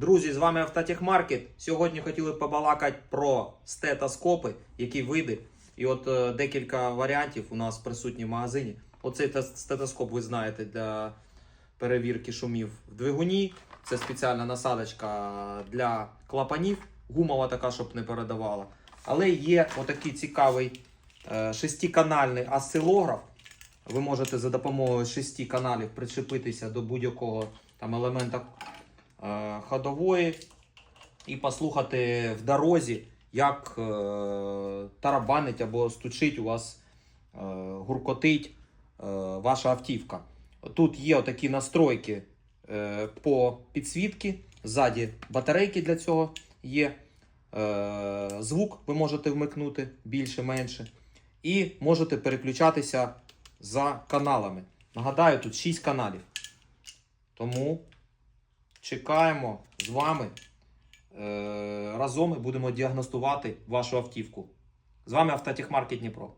Друзі, з вами Автотехмаркет. Сьогодні хотіли побалакати про стетоскопи, які види. І от е, декілька варіантів у нас присутні в магазині. Оцей стетоскоп, ви знаєте, для перевірки шумів в двигуні. Це спеціальна насадочка для клапанів, гумова така, щоб не передавала. Але є отакий цікавий е, шестиканальний осцилограф. Ви можете за допомогою шести каналів причепитися до будь-якого там елемента ходової і послухати в дорозі, як е, тарабанить або стучить у вас, е, гуркотить е, ваша автівка. Тут є такі настройки е, по підсвітки, ззаді батарейки для цього є. Е, звук ви можете вмикнути більше-менше. І можете переключатися за каналами. Нагадаю, тут 6 каналів. Тому чекаємо з вами. Е, разом і будемо діагностувати вашу автівку. З вами Автотехмаркет Дніпро.